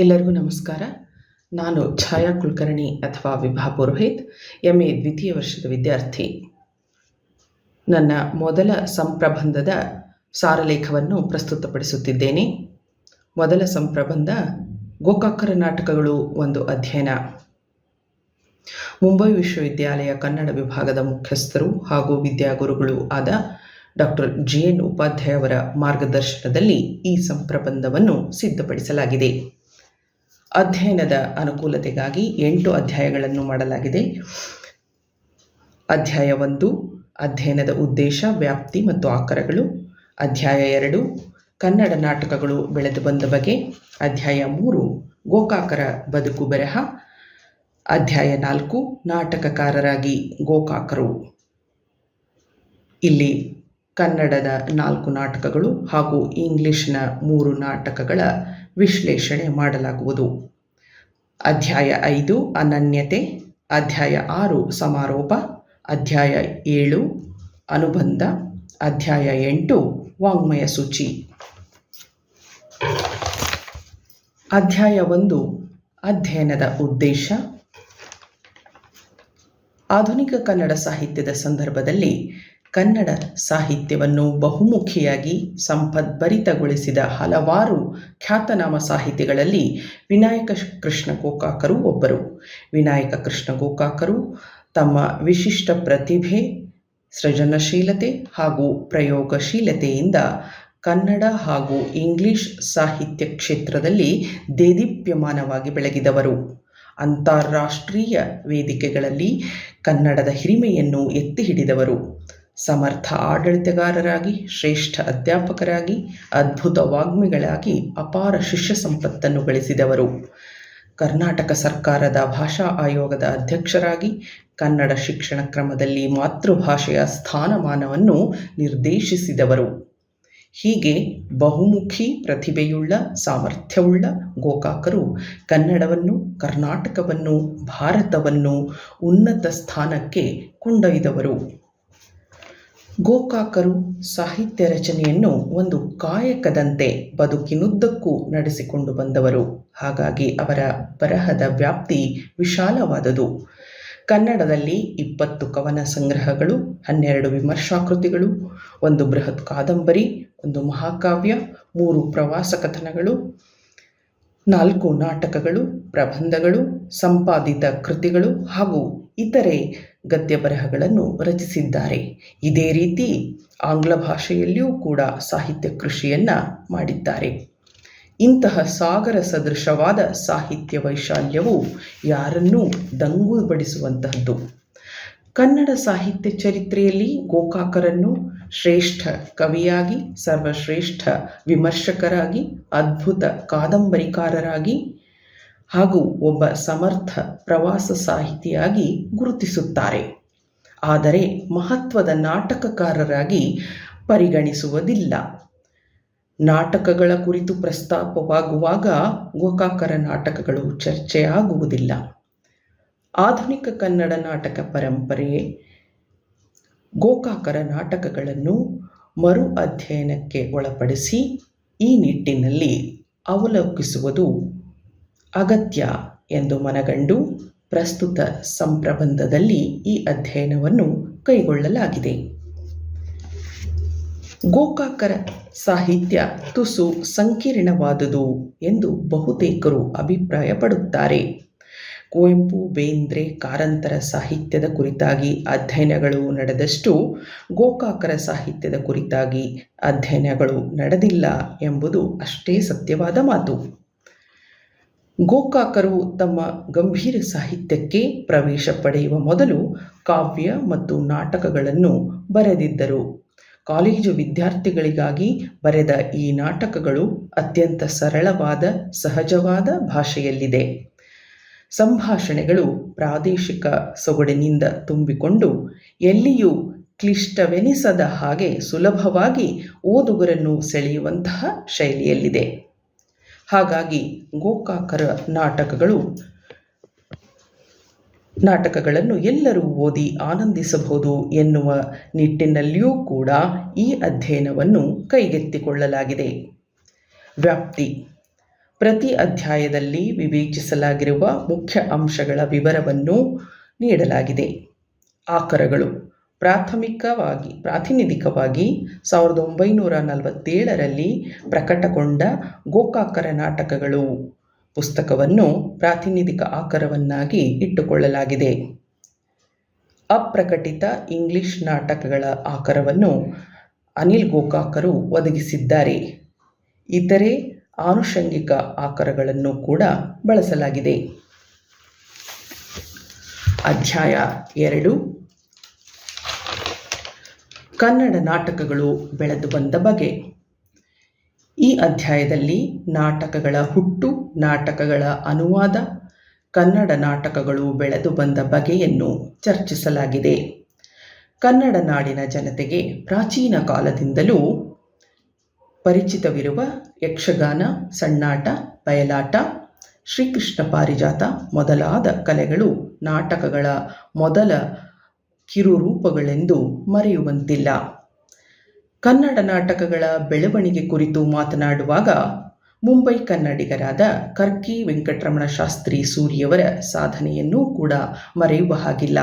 ಎಲ್ಲರಿಗೂ ನಮಸ್ಕಾರ. ನಾನು ಛಾಯಾ ಕುಲಕರ್ಣಿ ಅಥವಾ ವಿಭಾ ಪುರೋಹಿತ್ ಎಂ ಎ ದ್ವಿತೀಯ ವರ್ಷದ ವಿದ್ಯಾರ್ಥಿ. ನನ್ನ ಮೊದಲ ಸಂಪ್ರಬಂಧದ ಸಾರಲೇಖವನ್ನು ಪ್ರಸ್ತುತಪಡಿಸುತ್ತಿದ್ದೇನೆ. ಮೊದಲ ಸಂಪ್ರಬಂಧ ಗೋಕಾಕರ ನಾಟಕಗಳು ಒಂದು ಅಧ್ಯಯನ. ಮುಂಬೈ ವಿಶ್ವವಿದ್ಯಾಲಯ ಕನ್ನಡ ವಿಭಾಗದ ಮುಖ್ಯಸ್ಥರು ಹಾಗೂ ವಿದ್ಯಾಗುರುಗಳು ಆದ ಡಾಕ್ಟರ್ ಜಿ. ಎನ್. ಉಪಾಧ್ಯಾಯ ಅವರ ಮಾರ್ಗದರ್ಶನದಲ್ಲಿ ಈ ಸಂಪ್ರಬಂಧವನ್ನು ಸಿದ್ಧಪಡಿಸಲಾಗಿದೆ. ಅಧ್ಯಯನದ ಅನುಕೂಲತೆಗಾಗಿ ಎಂಟು ಅಧ್ಯಾಯಗಳನ್ನು ಮಾಡಲಾಗಿದೆ. ಅಧ್ಯಾಯ ಒಂದು, ಅಧ್ಯಯನದ ಉದ್ದೇಶ, ವ್ಯಾಪ್ತಿ ಮತ್ತು ಆಕರಗಳು. ಅಧ್ಯಾಯ ಎರಡು, ಕನ್ನಡ ನಾಟಕಗಳು ಬೆಳೆದು ಬಂದ ಬಗೆ. ಅಧ್ಯಾಯ ಮೂರು, ಗೋಕಾಕರ ಬದುಕು ಬರಹ. ಅಧ್ಯಾಯ ನಾಲ್ಕು, ನಾಟಕಕಾರರಾಗಿ ಗೋಕಾಕರು. ಇಲ್ಲಿ ಕನ್ನಡದ ನಾಲ್ಕು ನಾಟಕಗಳು ಹಾಗೂ ಇಂಗ್ಲಿಷ್ನ ಮೂರು ನಾಟಕಗಳ ವಿಶ್ಲೇಷಣೆ ಮಾಡಲಾಗುವುದು. ಅಧ್ಯಾಯ ಐದು, ಅನನ್ಯತೆ. ಅಧ್ಯಾಯ ಆರು, ಸಮಾರೋಪ. ಅಧ್ಯಾಯ ಏಳು, ಅನುಬಂಧ. ಅಧ್ಯಾಯ ಎಂಟು, ವಾಂಗ್ಮಯ ಸೂಚಿ. ಅಧ್ಯಾಯ ಒಂದು, ಅಧ್ಯಯನದ ಉದ್ದೇಶ. ಆಧುನಿಕ ಕನ್ನಡ ಸಾಹಿತ್ಯದ ಸಂದರ್ಭದಲ್ಲಿ ಕನ್ನಡ ಸಾಹಿತ್ಯವನ್ನು ಬಹುಮುಖಿಯಾಗಿ ಸಂಪದ್ಭರಿತಗೊಳಿಸಿದ ಹಲವಾರು ಖ್ಯಾತನಾಮ ಸಾಹಿತಿಗಳಲ್ಲಿ ವಿನಾಯಕ ಕೃಷ್ಣ ಗೋಕಾಕರು ಒಬ್ಬರು. ವಿನಾಯಕ ಕೃಷ್ಣ ಗೋಕಾಕರು ತಮ್ಮ ವಿಶಿಷ್ಟ ಪ್ರತಿಭೆ, ಸೃಜನಶೀಲತೆ ಹಾಗೂ ಪ್ರಯೋಗಶೀಲತೆಯಿಂದ ಕನ್ನಡ ಹಾಗೂ ಇಂಗ್ಲಿಷ್ ಸಾಹಿತ್ಯ ಕ್ಷೇತ್ರದಲ್ಲಿ ದೇದೀಪ್ಯಮಾನವಾಗಿ ಬೆಳಗಿದವರು. ಅಂತಾರಾಷ್ಟ್ರೀಯ ವೇದಿಕೆಗಳಲ್ಲಿ ಕನ್ನಡದ ಹಿರಿಮೆಯನ್ನು ಎತ್ತಿ ಹಿಡಿದವರು. ಸಮರ್ಥ ಆಡಳಿತಗಾರರಾಗಿ, ಶ್ರೇಷ್ಠ ಅಧ್ಯಾಪಕರಾಗಿ, ಅದ್ಭುತ ವಾಗ್ಮಿಗಳಾಗಿ ಅಪಾರ ಶಿಷ್ಯ ಸಂಪತ್ತನ್ನು ಗಳಿಸಿದವರು. ಕರ್ನಾಟಕ ಸರ್ಕಾರದ ಭಾಷಾ ಆಯೋಗದ ಅಧ್ಯಕ್ಷರಾಗಿ ಕನ್ನಡ ಶಿಕ್ಷಣ ಕ್ರಮದಲ್ಲಿ ಮಾತೃಭಾಷೆಯ ಸ್ಥಾನಮಾನವನ್ನು ನಿರ್ದೇಶಿಸಿದವರು. ಹೀಗೆ ಬಹುಮುಖಿ, ಪ್ರತಿಭೆಯುಳ್ಳ, ಸಾಮರ್ಥ್ಯವುಳ್ಳ ಗೋಕಾಕರು ಕನ್ನಡವನ್ನು, ಕರ್ನಾಟಕವನ್ನು, ಭಾರತವನ್ನು ಉನ್ನತ ಸ್ಥಾನಕ್ಕೆ ಕೊಂಡೊಯ್ದವರು. ಗೋಕಾಕರು ಸಾಹಿತ್ಯ ರಚನೆಯನ್ನು ಒಂದು ಕಾಯಕದಂತೆ ಬದುಕಿನುದ್ದಕ್ಕೂ ನಡೆಸಿಕೊಂಡು ಬಂದವರು. ಹಾಗಾಗಿ ಅವರ ಬರಹದ ವ್ಯಾಪ್ತಿ ವಿಶಾಲವಾದದು. ಕನ್ನಡದಲ್ಲಿ ಇಪ್ಪತ್ತು ಕವನ ಸಂಗ್ರಹಗಳು, ಹನ್ನೆರಡು ವಿಮರ್ಶಾಕೃತಿಗಳು, ಒಂದು ಬೃಹತ್ ಕಾದಂಬರಿ, ಒಂದು ಮಹಾಕಾವ್ಯ, ಮೂರು ಪ್ರವಾಸ ಕಥನಗಳು, ನಾಲ್ಕು ನಾಟಕಗಳು, ಪ್ರಬಂಧಗಳು, ಸಂಪಾದಿತ ಕೃತಿಗಳು ಹಾಗೂ ಇತರೆ ಗದ್ಯ ಬರಹಗಳನ್ನು ರಚಿಸಿದ್ದಾರೆ. ಇದೇ ರೀತಿ ಆಂಗ್ಲ ಭಾಷೆಯಲ್ಲಿಯೂ ಕೂಡ ಸಾಹಿತ್ಯ ಕೃಷಿಯನ್ನು ಮಾಡಿದ್ದಾರೆ. ಇಂತಹ ಸಾಗರ ಸದೃಶವಾದ ಸಾಹಿತ್ಯ ವೈಶಾಲ್ಯವು ಯಾರನ್ನೂ ದಂಗುಬಡಿಸುವಂತಹದ್ದು. ಕನ್ನಡ ಸಾಹಿತ್ಯ ಚರಿತ್ರೆಯಲ್ಲಿ ಗೋಕಾಕರನ್ನು ಶ್ರೇಷ್ಠ ಕವಿಯಾಗಿ, ಸರ್ವಶ್ರೇಷ್ಠ ವಿಮರ್ಶಕರಾಗಿ, ಅದ್ಭುತ ಕಾದಂಬರಿಕಾರರಾಗಿ ಹಾಗೂ ಒಬ್ಬ ಸಮರ್ಥ ಪ್ರವಾಸ ಸಾಹಿತಿಯಾಗಿ ಗುರುತಿಸುತ್ತಾರೆ. ಆದರೆ ಮಹತ್ವದ ನಾಟಕಕಾರರಾಗಿ ಪರಿಗಣಿಸುವುದಿಲ್ಲ. ನಾಟಕಗಳ ಕುರಿತು ಪ್ರಸ್ತಾಪವಾಗುವಾಗ ಗೋಕಾಕರ ನಾಟಕಗಳು ಚರ್ಚೆಯಾಗುವುದಿಲ್ಲ. ಆಧುನಿಕ ಕನ್ನಡ ನಾಟಕ ಪರಂಪರೆ ಗೋಕಾಕರ ನಾಟಕಗಳನ್ನು ಮರು ಅಧ್ಯಯನಕ್ಕೆ ಒಳಪಡಿಸಿ ಈ ನಿಟ್ಟಿನಲ್ಲಿ ಅವಲೋಕಿಸುವುದು ಅಗತ್ಯ ಎಂದು ಮನಗಂಡು ಪ್ರಸ್ತುತ ಸಂಪ್ರಬಂಧದಲ್ಲಿ ಈ ಅಧ್ಯಯನವನ್ನು ಕೈಗೊಳ್ಳಲಾಗಿದೆ. ಗೋಕಾಕರ ಸಾಹಿತ್ಯ ತುಸು ಸಂಕೀರ್ಣವಾದುದು ಎಂದು ಬಹುತೇಕರು ಅಭಿಪ್ರಾಯಪಡುತ್ತಾರೆ. ಕುವೆಂಪು, ಬೇಂದ್ರೆ, ಕಾರಂತರ ಸಾಹಿತ್ಯದ ಕುರಿತಾಗಿ ಅಧ್ಯಯನಗಳು ನಡೆದಷ್ಟು ಗೋಕಾಕರ ಸಾಹಿತ್ಯದ ಕುರಿತಾಗಿ ಅಧ್ಯಯನಗಳು ನಡೆದಿಲ್ಲ ಎಂಬುದು ಅಷ್ಟೇ ಸತ್ಯವಾದ ಮಾತು. ಗೋಕಾಕರು ತಮ್ಮ ಗಂಭೀರ ಸಾಹಿತ್ಯಕ್ಕೆ ಪ್ರವೇಶ ಪಡೆಯುವ ಮೊದಲು ಕಾವ್ಯ ಮತ್ತು ನಾಟಕಗಳನ್ನು ಬರೆದಿದ್ದರು. ಕಾಲೇಜು ವಿದ್ಯಾರ್ಥಿಗಳಿಗಾಗಿ ಬರೆದ ಈ ನಾಟಕಗಳು ಅತ್ಯಂತ ಸರಳವಾದ, ಸಹಜವಾದ ಭಾಷೆಯಲ್ಲಿದೆ. ಸಂಭಾಷಣೆಗಳು ಪ್ರಾದೇಶಿಕ ಸೊಗಡಿನಿಂದ ತುಂಬಿಕೊಂಡು ಎಲ್ಲಿಯೂ ಕ್ಲಿಷ್ಟವೆನಿಸದ ಹಾಗೆ ಸುಲಭವಾಗಿ ಓದುಗರನ್ನು ಸೆಳೆಯುವಂತಹ ಶೈಲಿಯಲ್ಲಿದೆ. ಹಾಗಾಗಿ ಗೋಕಾಕರ ನಾಟಕಗಳು, ನಾಟಕಗಳನ್ನು ಎಲ್ಲರೂ ಓದಿ ಆನಂದಿಸಬಹುದು ಎನ್ನುವ ನಿಟ್ಟಿನಲ್ಲಿಯೂ ಕೂಡ ಈ ಅಧ್ಯಯನವನ್ನು ಕೈಗೆತ್ತಿಕೊಳ್ಳಲಾಗಿದೆ. ವ್ಯಾಪ್ತಿ. ಪ್ರತಿ ಅಧ್ಯಾಯದಲ್ಲಿ ವಿವೇಚಿಸಲಾಗಿರುವ ಮುಖ್ಯ ಅಂಶಗಳ ವಿವರವನ್ನು ನೀಡಲಾಗಿದೆ. ಆಕರಗಳು. ಪ್ರಾಥಮಿಕವಾಗಿ, ಪ್ರಾತಿನಿಧಿಕವಾಗಿ ಸಾವಿರದ ಒಂಬೈನೂರ ನಲವತ್ತೇಳರಲ್ಲಿ ಪ್ರಕಟಗೊಂಡ ಗೋಕಾಕರ ನಾಟಕಗಳು. ಪುಸ್ತಕವನ್ನು ಪ್ರಾತಿನಿಧಿಕ ಆಕರವನ್ನಾಗಿ ಇಟ್ಟುಕೊಳ್ಳಲಾಗಿದೆ. ಅಪ್ರಕಟಿತ ಇಂಗ್ಲಿಷ್ ನಾಟಕಗಳ ಆಕರವನ್ನು ಅನಿಲ್ ಗೋಕಾಕರು ಒದಗಿಸಿದ್ದಾರೆ. ಇತರೆ ಆನುಷಂಗಿಕ ಆಕರಗಳನ್ನು ಕೂಡ ಬಳಸಲಾಗಿದೆ. ಅಧ್ಯಾಯ ಎರಡು. ಕನ್ನಡ ನಾಟಕಗಳು ಬೆಳೆದು ಬಂದ ಬಗೆ. ಈ ಅಧ್ಯಾಯದಲ್ಲಿ ನಾಟಕಗಳ ಹುಟ್ಟು, ನಾಟಕಗಳ ಅನುವಾದ, ಕನ್ನಡ ನಾಟಕಗಳು ಬೆಳೆದು ಬಂದ ಬಗೆಯನ್ನು ಚರ್ಚಿಸಲಾಗಿದೆ. ಕನ್ನಡ ನಾಡಿನ ಜನತೆಗೆ ಪ್ರಾಚೀನ ಕಾಲದಿಂದಲೂ ಪರಿಚಿತವಿರುವ ಯಕ್ಷಗಾನ, ಸಣ್ಣಾಟ, ಬಯಲಾಟ, ಶ್ರೀಕೃಷ್ಣ ಪಾರಿಜಾತ ಮೊದಲಾದ ಕಲೆಗಳು ನಾಟಕಗಳ ಮೊದಲ ಕಿರುರೂಪಗಳೆಂದು ಮರೆಯುವಂತಿಲ್ಲ. ಕನ್ನಡ ನಾಟಕಗಳ ಬೆಳವಣಿಗೆ ಕುರಿತು ಮಾತನಾಡುವಾಗ ಮುಂಬೈ ಕನ್ನಡಿಗರಾದ ಕರ್ಕಿ ವೆಂಕಟರಮಣ ಶಾಸ್ತ್ರಿ ಸೂರಿಯವರ ಸಾಧನೆಯನ್ನೂ ಕೂಡ ಮರೆಯುವ ಹಾಗಿಲ್ಲ.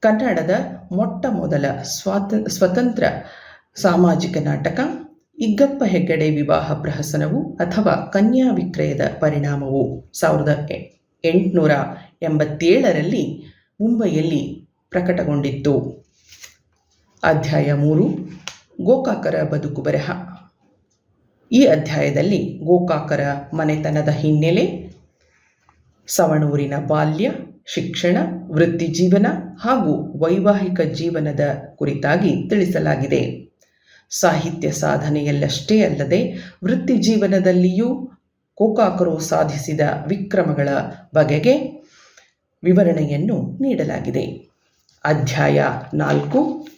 ಕನ್ನಡದ ಮೊಟ್ಟ ಮೊದಲ ಸ್ವಾತ, ಸ್ವತಂತ್ರ ಸಾಮಾಜಿಕ ನಾಟಕ ಇಗ್ಗಪ್ಪ ಹೆಗ್ಗಡೆ ವಿವಾಹ ಪ್ರಹಸನವು ಅಥವಾ ಕನ್ಯಾ ವಿಕ್ರಯದ ಪರಿಣಾಮವು. ಸಾವಿರದ ಎಂಟುನೂರ ಎಂಬತ್ತೇಳರಲ್ಲಿ ಮುಂಬೈಯಲ್ಲಿ ಪ್ರಕಟಗೊಂಡಿತ್ತು. ಅಧ್ಯಾಯ ಮೂರು, ಗೋಕಾಕರ ಬದುಕು ಬರಹ. ಈ ಅಧ್ಯಾಯದಲ್ಲಿ ಗೋಕಾಕರ ಮನೆತನದ ಹಿನ್ನೆಲೆ, ಸವಣೂರಿನ ಬಾಲ್ಯ, ಶಿಕ್ಷಣ, ವೃತ್ತಿ ಜೀವನ ಹಾಗೂ ವೈವಾಹಿಕ ಜೀವನದ ಕುರಿತಾಗಿ ತಿಳಿಸಲಾಗಿದೆ. ಸಾಹಿತ್ಯ ಸಾಧನೆಯಲ್ಲಷ್ಟೇ ಅಲ್ಲದೆ ವೃತ್ತಿ ಜೀವನದಲ್ಲಿಯೂ ಗೋಕಾಕರು ಸಾಧಿಸಿದ ವಿಕ್ರಮಗಳ ಬಗೆಗೆ ವಿವರಣೆಯನ್ನು ನೀಡಲಾಗಿದೆ. ಅಧ್ಯಾಯ ನಾಲ್ಕು.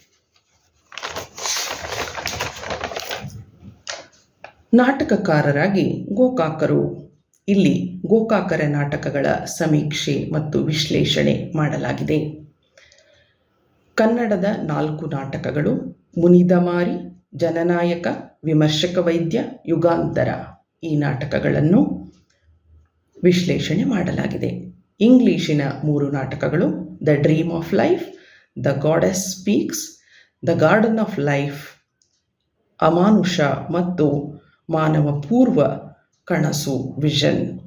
ನಾಟಕಕಾರರಾಗಿ ಗೋಕಾಕರು. ಇಲ್ಲಿ ಗೋಕಾಕರ ನಾಟಕಗಳ ಸಮೀಕ್ಷೆ ಮತ್ತು ವಿಶ್ಲೇಷಣೆ ಮಾಡಲಾಗಿದೆ. ಕನ್ನಡದ ನಾಲ್ಕು ನಾಟಕಗಳು ಮುನಿದಮಾರಿ, ಜನನಾಯಕ, ವಿಮರ್ಶಕ ವೈದ್ಯ, ಯುಗಾಂತರ ಈ ನಾಟಕಗಳನ್ನು ವಿಶ್ಲೇಷಣೆ ಮಾಡಲಾಗಿದೆ. ಇಂಗ್ಲಿಶಿನ ಮೂರು ನಾಟಕಗಳು the dream of life the goddess speaks the garden of life ಅಮಾನುಷ ಮತ್ತು ಮಾನವ ಪೂರ್ವ ಕನಸು ವಿಷನ್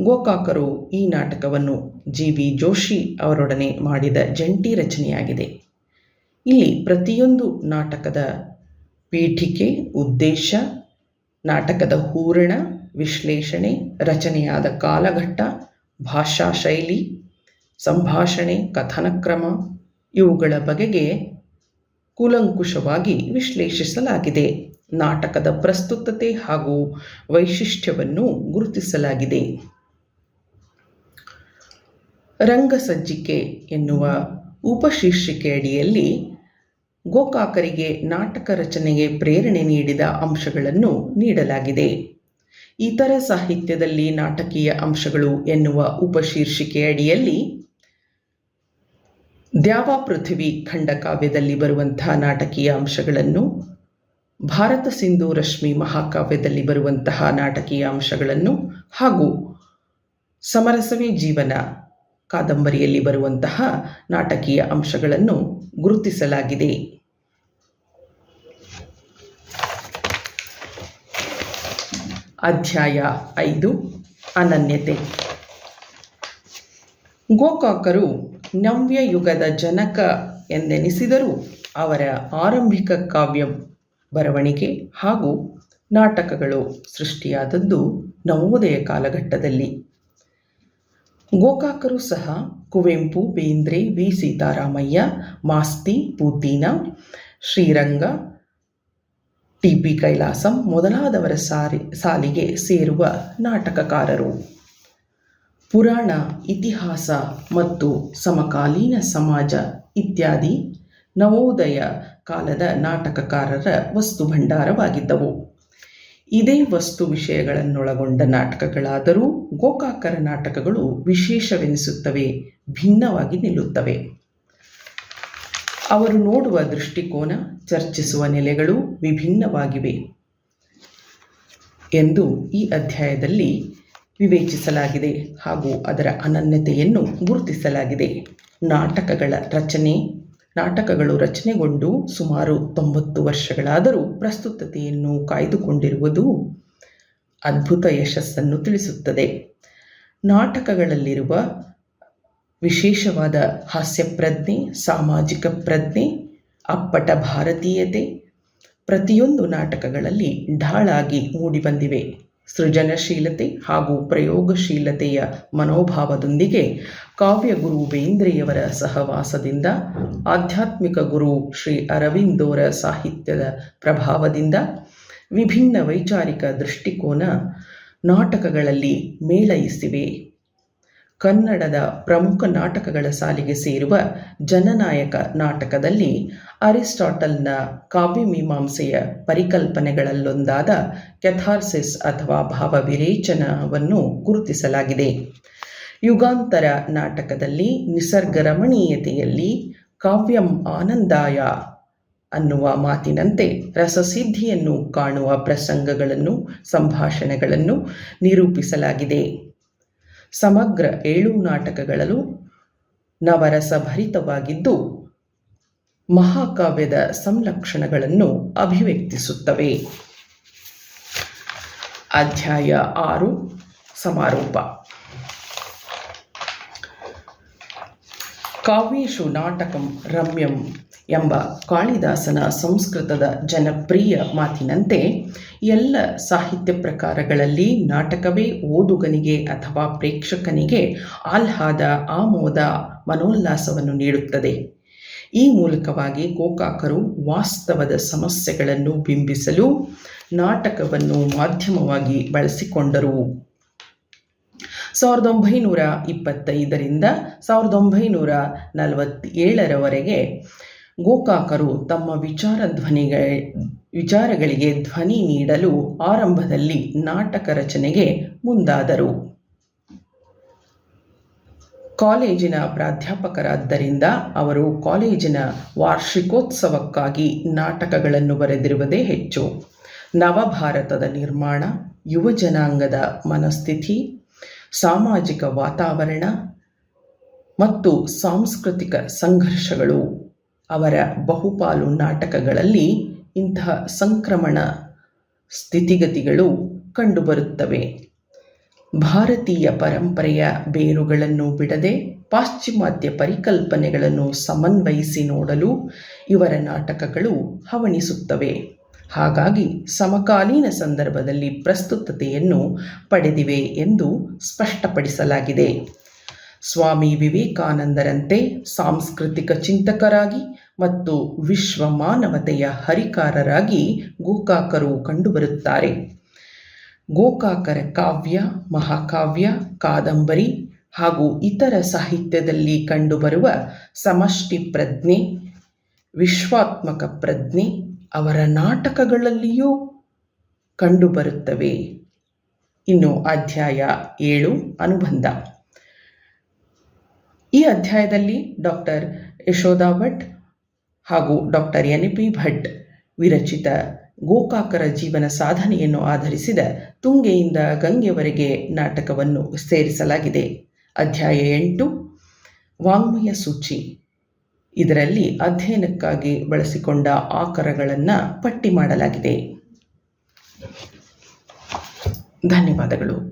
ಗೋಕಾಕರು ಈ ನಾಟಕವನ್ನು ಜಿ ವಿ ಜೋಶಿ ಅವರೊಡನೆ ಮಾಡಿದ ಜಂಟಿ ರಚನೆಯಾಗಿದೆ. ಇಲ್ಲಿ ಪ್ರತಿಯೊಂದು ನಾಟಕದ ಪೀಠಿಕೆ, ಉದ್ದೇಶ, ನಾಟಕದ ಹೂರಣ, ವಿಶ್ಲೇಷಣೆ, ರಚನೆಯಾದ ಕಾಲಘಟ್ಟ, ಭಾಷಾ ಶೈಲಿ ಸಂಭಾಷಣೆ, ಕಥನಕ್ರಮ ಇವುಗಳ ಬಗೆಗೆ ಕೂಲಂಕುಷವಾಗಿ ವಿಶ್ಲೇಷಿಸಲಾಗಿದೆ. ನಾಟಕದ ಪ್ರಸ್ತುತತೆ ಹಾಗೂ ವೈಶಿಷ್ಟ್ಯವನ್ನು ಗುರುತಿಸಲಾಗಿದೆ. ರಂಗಸಜ್ಜಿಕೆ ಎನ್ನುವ ಉಪಶೀರ್ಷಿಕೆ ಅಡಿಯಲ್ಲಿ ಗೋಕಾಕರಿಗೆ ನಾಟಕ ರಚನೆಗೆ ಪ್ರೇರಣೆ ನೀಡಿದ ಅಂಶಗಳನ್ನು ನೀಡಲಾಗಿದೆ. ಇತರ ಸಾಹಿತ್ಯದಲ್ಲಿ ನಾಟಕೀಯ ಅಂಶಗಳು ಎನ್ನುವ ಉಪಶೀರ್ಷಿಕೆಯಡಿಯಲ್ಲಿ ದ್ಯಾವ ಪೃಥ್ವಿ ಖಂಡಕಾವ್ಯದಲ್ಲಿ ಬರುವಂತಹ ನಾಟಕೀಯ ಅಂಶಗಳನ್ನು, ಭಾರತ ಸಿಂಧು ರಶ್ಮಿ ಮಹಾಕಾವ್ಯದಲ್ಲಿ ಬರುವಂತಹ ನಾಟಕೀಯ ಅಂಶಗಳನ್ನು ಹಾಗೂ ಸಮರಸವೇ ಜೀವನ ಕಾದಂಬರಿಯಲ್ಲಿ ಬರುವಂತಹ ನಾಟಕೀಯ ಅಂಶಗಳನ್ನು ಗುರುತಿಸಲಾಗಿದೆ. ಅಧ್ಯಾಯ ಐದು, ಅನನ್ಯತೆ. ಗೋಕಾಕರು ನವ್ಯ ಯುಗದ ಜನಕ ಎಂದೆನಿಸಿದರೂ ಅವರ ಆರಂಭಿಕ ಕಾವ್ಯ ಬರವಣಿಗೆ ಹಾಗೂ ನಾಟಕಗಳು ಸೃಷ್ಟಿಯಾದದ್ದು ನವೋದಯ ಕಾಲಘಟ್ಟದಲ್ಲಿ. ಗೋಕಾಕರು ಸಹ Kuvempu, Bendre, V. Seetharamaiah, Masti, Puthina, Shriranga, T. P. Kailasam ಮೊದಲಾದವರ ಸಾರಿ, ಸಾಲಿಗೆ ಸೇರುವ ನಾಟಕಕಾರರು. ಪುರಾಣ, ಇತಿಹಾಸ ಮತ್ತು ಸಮಕಾಲೀನ ಸಮಾಜ ಇತ್ಯಾದಿ ನವೋದಯ ಕಾಲದ ನಾಟಕಕಾರರ ವಸ್ತು ಭಂಡಾರವಾಗಿದ್ದವು. ಇದೇ ವಸ್ತು ವಿಷಯಗಳನ್ನೊಳಗೊಂಡ ನಾಟಕಗಳಾದರೂ ಗೋಕಾಕರ ನಾಟಕಗಳು ವಿಶೇಷವೆನಿಸುತ್ತವೆ, ಭಿನ್ನವಾಗಿ ನಿಲ್ಲುತ್ತವೆ. ಅವರು ನೋಡುವ ದೃಷ್ಟಿಕೋನ, ಚರ್ಚಿಸುವ ನೆಲೆಗಳು ವಿಭಿನ್ನವಾಗಿವೆ ಎಂದು ಈ ಅಧ್ಯಾಯದಲ್ಲಿ ವಿವೇಚಿಸಲಾಗಿದೆ ಹಾಗೂ ಅದರ ಅನನ್ಯತೆಯನ್ನು ಗುರುತಿಸಲಾಗಿದೆ. ನಾಟಕಗಳ ರಚನೆ. ನಾಟಕಗಳು ರಚನೆಗೊಂಡು ಸುಮಾರು ತೊಂಬತ್ತು ವರ್ಷಗಳಾದರೂ ಪ್ರಸ್ತುತತೆಯನ್ನು ಕಾಯ್ದುಕೊಂಡಿರುವುದು ಅದ್ಭುತ ಯಶಸ್ಸನ್ನು ತಿಳಿಸುತ್ತದೆ. ನಾಟಕಗಳಲ್ಲಿರುವ ವಿಶೇಷವಾದ ಹಾಸ್ಯ ಪ್ರಜ್ಞೆ ಸಾಮಾಜಿಕ ಪ್ರಜ್ಞೆ, ಅಪ್ಪಟ ಭಾರತೀಯತೆ ಪ್ರತಿಯೊಂದು ನಾಟಕಗಳಲ್ಲಿ ಢಾಳಾಗಿ ಮೂಡಿಬಂದಿವೆ. ಸೃಜನಶೀಲತೆ ಹಾಗೂ ಪ್ರಯೋಗಶೀಲತೆಯ ಮನೋಭಾವದೊಂದಿಗೆ ಕಾವ್ಯಗುರು ಬೇಂದ್ರೆಯವರ ಸಹವಾಸದಿಂದ, ಆಧ್ಯಾತ್ಮಿಕ ಗುರು ಶ್ರೀ ಅರವಿಂದೋರ ಸಾಹಿತ್ಯದ ಪ್ರಭಾವದಿಂದ, ವಿಭಿನ್ನ ವೈಚಾರಿಕ ದೃಷ್ಟಿಕೋನ ನಾಟಕಗಳಲ್ಲಿ ಮೇಳೈಸಿವೆ. ಕನ್ನಡದ ಪ್ರಮುಖ ನಾಟಕಗಳ ಸಾಲಿಗೆ ಸೇರುವ ಜನನಾಯಕ ನಾಟಕದಲ್ಲಿ ಅರಿಸ್ಟಾಟಲ್ನ ಕಾವ್ಯಮೀಮಾಂಸೆಯ ಪರಿಕಲ್ಪನೆಗಳಲ್ಲೊಂದಾದ ಕೆಥಾರ್ಸಿಸ್ ಅಥವಾ ಭಾವವಿರೇಚನವನ್ನು ಗುರುತಿಸಲಾಗಿದೆ. ಯುಗಾಂತರ ನಾಟಕದಲ್ಲಿ ನಿಸರ್ಗರಮಣೀಯತೆಯಲ್ಲಿ ಕಾವ್ಯಂ ಆನಂದಾಯ ಅನ್ನುವ ಮಾತಿನಂತೆ ರಸಸಿದ್ಧಿಯನ್ನು ಕಾಣುವ ಪ್ರಸಂಗಗಳನ್ನು, ಸಂಭಾಷಣೆಗಳನ್ನು ನಿರೂಪಿಸಲಾಗಿದೆ. ಸಮಗ್ರ ಏಳು ನಾಟಕಗಳಲ್ಲೂ ನವರಸಭರಿತವಾಗಿದ್ದು ಮಹಾಕಾವ್ಯದ ಸಂಲಕ್ಷಣಗಳನ್ನು ಅಭಿವ್ಯಕ್ತಿಸುತ್ತವೆ. ಅಧ್ಯಾಯ ಆರು, ಸಮಾರೋಪ. ಕಾವ್ಯೇಶು ನಾಟಕಂ ರಮ್ಯಂ ಎಂಬ ಕಾಳಿದಾಸನ ಸಂಸ್ಕೃತದ ಜನಪ್ರಿಯ ಮಾತಿನಂತೆ ಎಲ್ಲ ಸಾಹಿತ್ಯ ಪ್ರಕಾರಗಳಲ್ಲಿ ನಾಟಕವೇ ಓದುಗನಿಗೆ ಅಥವಾ ಪ್ರೇಕ್ಷಕನಿಗೆ ಆಹ್ಲಾದ, ಆಮೋದ ಮನೋಲ್ಲಾಸವನ್ನು ನೀಡುತ್ತದೆ. ಈ ಮೂಲಕವಾಗಿ ಗೋಕಾಕರು ವಾಸ್ತವದ ಸಮಸ್ಯೆಗಳನ್ನು ಬಿಂಬಿಸಲು ನಾಟಕವನ್ನು ಮಾಧ್ಯಮವಾಗಿ ಬಳಸಿಕೊಂಡರು. ಸಾವಿರದ ಒಂಬೈನೂರ ಇಪ್ಪತ್ತೈದರಿಂದ ಸಾವಿರದ ಒಂಬೈನೂರ ನಲವತ್ತೇಳರವರೆಗೆ ಗೋಕಾಕರು ತಮ್ಮ ವಿಚಾರ ಧ್ವನಿಗ, ವಿಚಾರಗಳಿಗೆ ಧ್ವನಿ ನೀಡಲು ಆರಂಭದಲ್ಲಿ ನಾಟಕ ರಚನೆಗೆ ಮುಂದಾದರು. ಕಾಲೇಜಿನ ಪ್ರಾಧ್ಯಾಪಕರಾದ್ದರಿಂದ ಅವರು ಕಾಲೇಜಿನ ವಾರ್ಷಿಕೋತ್ಸವಕ್ಕಾಗಿ ನಾಟಕಗಳನ್ನು ಬರೆದಿರುವುದೇ ಹೆಚ್ಚು. ನವಭಾರತದ ನಿರ್ಮಾಣ, ಯುವ ಜನಾಂಗದ ಮನಸ್ಥಿತಿ, ಸಾಮಾಜಿಕ ವಾತಾವರಣ ಮತ್ತು ಸಾಂಸ್ಕೃತಿಕ ಸಂಘರ್ಷಗಳು ಅವರ ಬಹುಪಾಲು ನಾಟಕಗಳಲ್ಲಿ ಇಂತಹ ಸಂಕ್ರಮಣ ಸ್ಥಿತಿಗತಿಗಳು ಕಂಡುಬರುತ್ತವೆ. ಭಾರತೀಯ ಪರಂಪರೆಯ ಬೇರುಗಳನ್ನು ಬಿಡದೆ ಪಾಶ್ಚಿಮಾತ್ಯ ಪರಿಕಲ್ಪನೆಗಳನ್ನು ಸಮನ್ವಯಿಸಿ ನೋಡಲು ಇವರ ನಾಟಕಗಳು ಹವಣಿಸುತ್ತವೆ. ಹಾಗಾಗಿ ಸಮಕಾಲೀನ ಸಂದರ್ಭದಲ್ಲಿ ಪ್ರಸ್ತುತತೆಯನ್ನು ಪಡೆದಿವೆ ಎಂದು ಸ್ಪಷ್ಟಪಡಿಸಲಾಗಿದೆ. ಸ್ವಾಮಿ ವಿವೇಕಾನಂದರಂತೆ ಸಾಂಸ್ಕೃತಿಕ ಚಿಂತಕರಾಗಿ ಮತ್ತು ವಿಶ್ವ ಮಾನವತೆಯ ಹರಿಕಾರರಾಗಿ ಗೋಕಾಕರು ಕಂಡುಬರುತ್ತಾರೆ. ಗೋಕಾಕರ ಕಾವ್ಯ, ಮಹಾಕಾವ್ಯ, ಕಾದಂಬರಿ ಹಾಗೂ ಇತರ ಸಾಹಿತ್ಯದಲ್ಲಿ ಕಂಡುಬರುವ ಸಮಷ್ಟಿ ಪ್ರಜ್ಞೆ, ವಿಶ್ವಾತ್ಮಕ ಪ್ರಜ್ಞೆ ಅವರ ನಾಟಕಗಳಲ್ಲಿಯೂ ಕಂಡುಬರುತ್ತವೆ. ಇನ್ನು ಅಧ್ಯಾಯ ಏಳು ಅನುಬಂಧ. ಈ ಅಧ್ಯಾಯದಲ್ಲಿ ಡಾಕ್ಟರ್ ಯಶೋಧಾ ಭಟ್ ಹಾಗೂ ಡಾಕ್ಟರ್ ಎನ್ ಪಿ ಭಟ್ ವಿರಚಿತ ಗೋಕಾಕರ ಜೀವನ ಸಾಧನೆಯನ್ನು ಆಧರಿಸಿದ ತುಂಗೆಯಿಂದ ಗಂಗೆವರೆಗೆ ನಾಟಕವನ್ನು ಸೇರಿಸಲಾಗಿದೆ. ಅಧ್ಯಾಯ ಎಂಟು, ವಾಂಗ್ಮಯ ಸೂಚಿ. ಇದರಲ್ಲಿ ಅಧ್ಯಯನಕ್ಕಾಗಿ ಬಳಸಿಕೊಂಡ ಆಕರಗಳನ್ನು ಪಟ್ಟಿ ಮಾಡಲಾಗಿದೆ. ಧನ್ಯವಾದಗಳು.